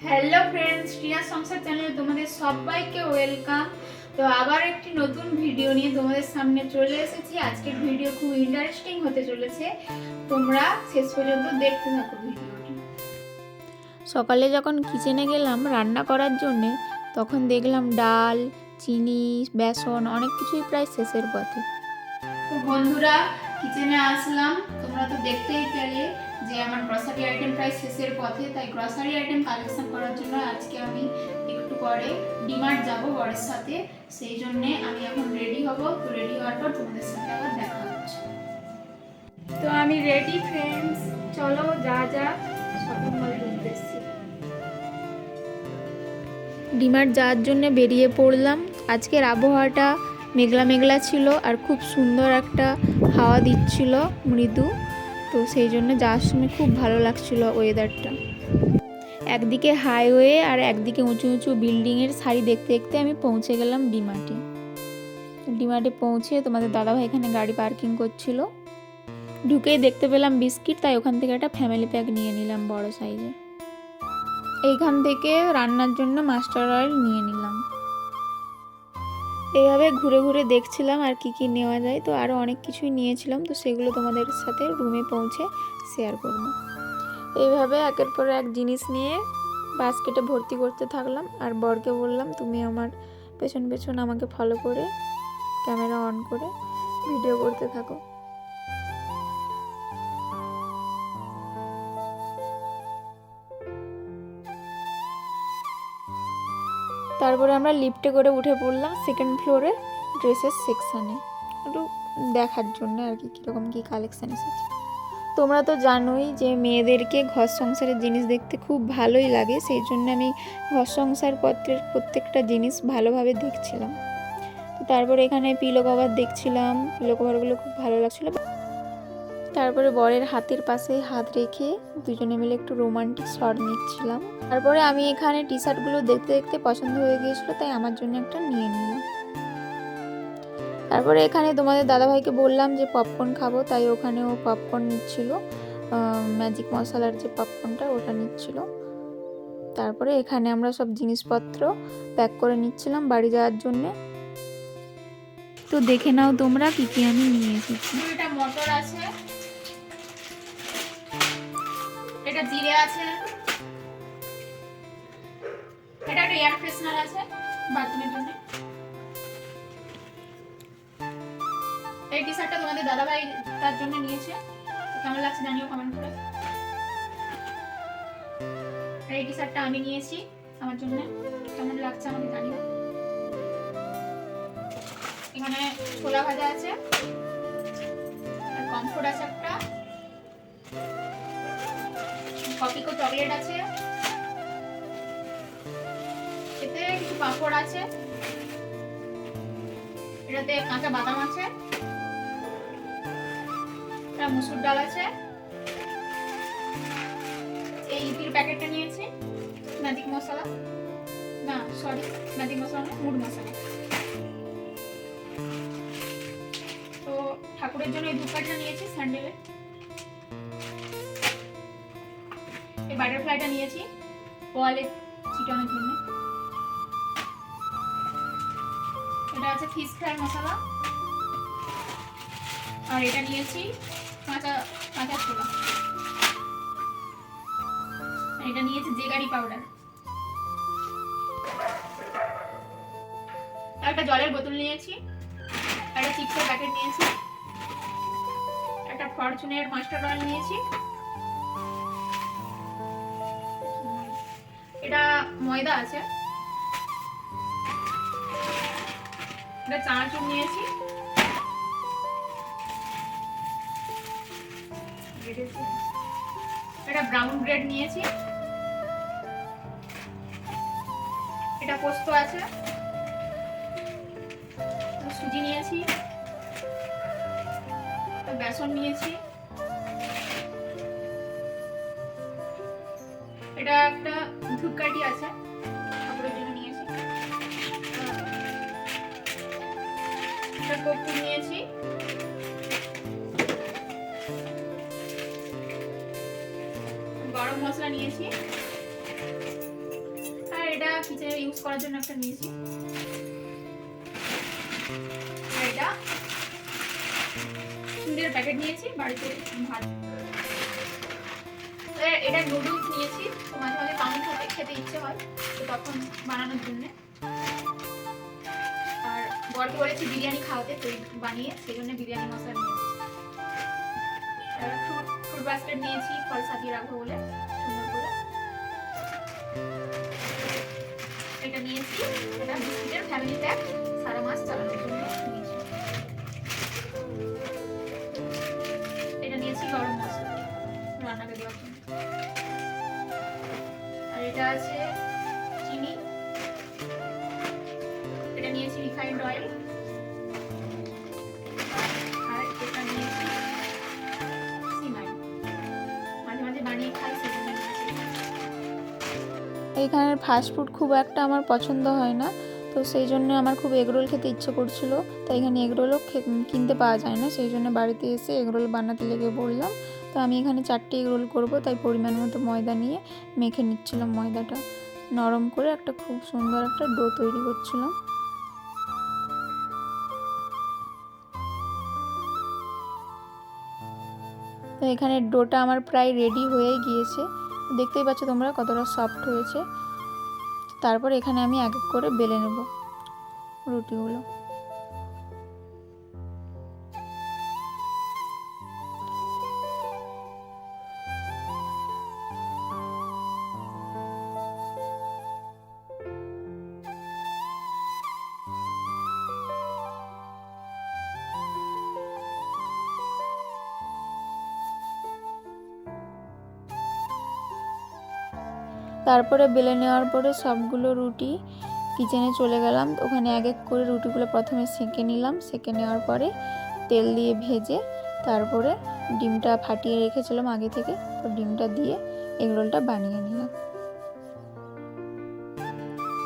Hello friends টিয়া সংসার চ্যানেলে তোমাদের সবাইকে ওয়েলকাম তো আবার একটি নতুন ভিডিও নিয়ে তোমাদের সামনে চলে এসেছি। আজকের ভিডিও খুব ইন্টারেস্টিং হতে চলেছে। তোমরা শেষ পর্যন্ত দেখতে থাকো ভিডিওটি সকালে যখন কিচেনে গেলাম রান্না করার জন্যে তখন দেখলাম ডাল চিনি বেসন অনেক কিছুই প্রায় শেষের পথে। তো বন্ধুরা কিচেনে আসলাম। তোমরা তো দেখতেই পেলে। যে আমার গ্রসারি আইটেম প্রায় শেষের পথে, তাই গ্রসারি আইটেম কালেকশন করার জন্য আজকে আমি একটু পরে ডিমার্ট যাব বরের সাথে। সেই জন্যে আমি এখন রেডি হব। তো রেডি হওয়ার পর তোমাদের সাথে আবার দেখা হচ্ছে। তো আমি রেডি ফ্রেন্ডস চলো, যা যা শপিং মলের উদ্দেশ্যে ডিমার্ট যাওয়ার জন্য বেরিয়ে পড়লাম। আজকের আবহাওয়াটা মেঘলা মেঘলা ছিল আর খুব সুন্দর একটা হাওয়া দিচ্ছিল মৃদু। তো সেই জন্য যাওয়ার সময় খুব ভালো লাগছিল ওয়েদারটা একদিকে হাইওয়ে আর একদিকে উঁচু উঁচু বিল্ডিংয়ের সারি দেখতে দেখতে আমি পৌঁছে গেলাম ডিমার্টে ডিমার্টে পৌঁছে তোমাদের দাদাভাই এখানে গাড়ি পার্কিং করছিল। ঢুকেই দেখতে পেলাম বিস্কিট, তাই ওখান থেকে একটা ফ্যামিলি প্যাক নিয়ে নিলাম বড় সাইজে এইখান থেকে রান্নার জন্য মাস্টার অয়েল নিয়ে নিলাম। এইভাবে ঘুরে ঘুরে দেখছিলাম আর কি কি নেওয়া যায়। তো আরও অনেক কিছুই নিয়েছিলাম। তো সেগুলো তোমাদের সাথে রুমে পৌঁছে শেয়ার করব। এইভাবে একের পর এক জিনিস নিয়ে বাস্কেটে ভর্তি করতে থাকলাম। আর বরকে বললাম, তুমি আমার পেছন পেছন আমাকে ফলো করে ক্যামেরা অন করে ভিডিও করতে থাকো। তারপরে আমরা লিফটে করে উঠে পড়লাম সেকেন্ড ফ্লোরে ড্রেসের সেকশানে একটু দেখার জন্য আর কি, কীরকম কী কালেকশান এসেছে। তোমরা তো জানোই যে মেয়েদেরকে ঘর সংসারের জিনিস দেখতে খুব ভালোই লাগে, সেই জন্য আমি ঘর সংসার পত্রের প্রত্যেকটা জিনিস ভালোভাবে দেখছিলাম। তো তারপরে এখানে পিলো কভার দেখছিলাম পিলো কভারগুলো খুব ভালো লাগছিল। তারপরে বরের হাতের পাশে হাত রেখে দুজনে মিলে একটু রোমান্টিক শট নিচ্ছিলাম। তারপরে আমি এখানে টি শার্টগুলো দেখতে দেখতে পছন্দ হয়ে গিয়েছিল, তাই আমার জন্য একটা নিয়ে নিলাম। তারপরে এখানে তোমাদের দাদাভাইকে বললাম যে পপকর্ন খাব, তাই ওখানে ও পপকর্ন নিচ্ছিল। ম্যাজিক মশলার যে পপকর্নটা ওটা নিচ্ছিল। তারপরে এখানে আমরা সব জিনিসপত্র প্যাক করে নিচ্ছিলাম বাড়ি যাওয়ার জন্যে। তো দেখে নাও তোমরা কী কী আমি নিয়ে এসেছি। মটর আছে এটা জিরে আছে। এটা একটা এয়ার ফ্রেশনার আছে, বাথরুমের জন্য। এই টি শার্টটা তোমাদের দাদাভাই তার জন্য নিয়েছে। কেমন লাগছে জানিও কমেন্ট করে। এই টি শার্টটা আমি নিয়েছি আমার জন্য। কেমন লাগছে আমাকে জানিও। এখানে ছোলা ভাজা আছে। আর কমফোর্ট আছে একটা। কপিকো চকলেট আছে। এতে কিছু পাঁপড় আছে। এটাতে কাঁচা বাদাম আছে। এটা মুসুর ডাল আছে। এই ইপির প্যাকেটটা নিয়েছি। ম্যাজিক মশলা। না সরি ম্যাজিক মশলা না মুড মশলা। তো ঠাকুরের জন্য এই ধূপকাঠিটা নিয়েছি স্যান্ডেলের বাটারফ্লাইটা নিয়েছি। ওয়ালে চিটানোর জন্য। এটা আছে ফিশ ফ্রাই মশলা। আর এটা নিয়েছি কাঁচা কাঁচা ছোলা। এটা নিয়েছি জেগারি পাউডার। একটা জলের বোতল নিয়েছি। একটা চিপসের প্যাকেট নিয়েছি। একটা ফরচুনের মাস্টার অয়েল নিয়েছি। এটা ময়দা আছে। এটা চানাচুর নিয়েছি। এটা ব্রাউন ব্রেড নিয়েছি। এটা পোস্ত আছে। সুজি নিয়েছি। বেসন নিয়েছি। ধূপকাঠি আছে। ঠাকুরের জন্য নিয়েছি এটা কর্পূর নিয়েছি। গরম মশলা নিয়েছি। কিচেনে ইউজ করার জন্য একটা নিয়েছি। আর এটা চিংড়ির প্যাকেট নিয়েছি, বাড়িতে ভাত এটা নুডলস নিয়েছি। মাঝে মাঝে পানি খেতে খেতে ইচ্ছে হয়, তো তখন বানানোর জন্য। আর বরকে বলেছি বিরিয়ানি খাওয়াতে, তো বানিয়ে সেই জন্য বিরিয়ানি মশলা নিয়েছি ফ্রুট ফ্রুট বাস্কেট নিয়েছি, ফল সাজিয়ে রাখব বলে, সুন্দর করে। এটা নিয়েছি, এটা বিস্কুটের ফ্যামিলি প্যাক সারা মাস চালানোর জন্য নিয়েছি। এটা নিয়েছি গরম মশলা। রান্নাকে দেওয়ার জন্য আর এটা আছে চিনি। এটা নিয়েছি রিফাইন্ড অয়েল। আর এটা নিয়েছি সিমাই মাঝে মাঝে বানিয়ে খাই, সেজন্য এইখানের ফাস্ট ফুড খুব একটা আমার পছন্দ হয় না, তো সেই জন্য আমার খুব এগরোল খেতে ইচ্ছে করছিল। তাই এখানে এগরোলও কিনতে পাওয়া যায় না, সেই জন্য বাড়িতে এসে এগরোল বানাতে লেগে পড়লাম। তো আমি এখানে চারটে এগ রোল করব, তাই পরিমাণ মতো ময়দা নিয়ে মেখে নিচ্ছিলাম ময়দাটা। নরম করে একটা খুব সুন্দর একটা ডো তৈরি করছিলাম। তো এখানে ডোটা আমার প্রায় রেডি হয়ে গিয়েছে। দেখতেই পাচ্ছ তোমরা কতটা সফট হয়েছে। তারপর এখানে আমি এক এক করে বেলে নেব রুটিগুলো। তারপরে বেলে নেওয়ার পরে সবগুলো রুটি কিচেনে চলে গেলাম। ওখানে এক এক করে রুটিগুলো প্রথমে সেঁকে নিলাম। সেঁকে নেওয়ার পরে তেল দিয়ে ভেজে তারপরে ডিমটা ফাটিয়ে রেখেছিলাম আগে থেকে। তো ডিমটা দিয়ে এগরোলটা বানিয়ে নিলাম।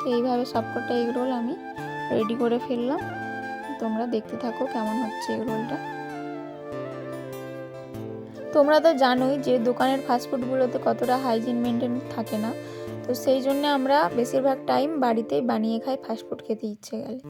তো এইভাবে সবকটা এগরোল আমি রেডি করে ফেললাম। তোমরা দেখতে থাকো কেমন হচ্ছে এগরোলটা। তোমরা তো জানোই যে দোকানের ফাস্টফুডগুলোতে কতটা হাইজিন মেনটেন থাকে না। তো সেই জন্য আমরা বেশিরভাগ টাইম বাড়িতেই বানিয়ে খাই ফাস্টফুড খেতে ইচ্ছে গেলে।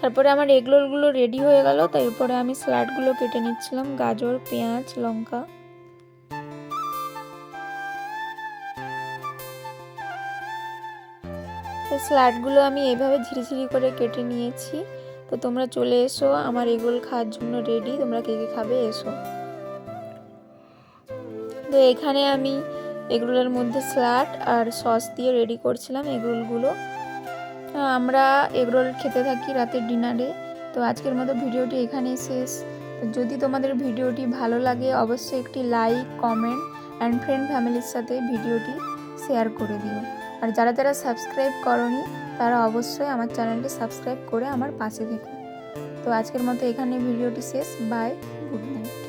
তারপরে আমার এগরোলগুলো রেডি হয়ে গেল, তারপরে আমি স্যালাডগুলো কেটে নিচ্ছিলাম, গাজর, পেঁয়াজ, লঙ্কা। স্যালাডগুলো আমি এভাবে ঝিরিঝিরি করে কেটে নিয়েছি। তো তোমরা চলে এসো, আমার এগরোল খাওয়ার জন্য রেডি তোমরা কে কে খাবে এসো। তো এখানে আমি এগরোলের মধ্যে স্যালাড আর সস দিয়ে রেডি করছিলাম এগরোলগুলো আমরা এগরোল খেতে থাকি রাতের ডিনারে। তো আজকের মতো ভিডিওটি এখানেই শেষ। যদি তোমাদের ভিডিওটি ভালো লাগে, অবশ্যই একটি লাইক কমেন্ট অ্যান্ড ফ্রেন্ড ফ্যামিলির সাথে ভিডিওটি শেয়ার করে দিও। আর যারা যারা সাবস্ক্রাইব করনি, তারা অবশ্যই আমার চ্যানেলটি সাবস্ক্রাইব করে আমার পাশে থেকো। তো আজকের মতো এখানে ভিডিওটি শেষ। Bye good night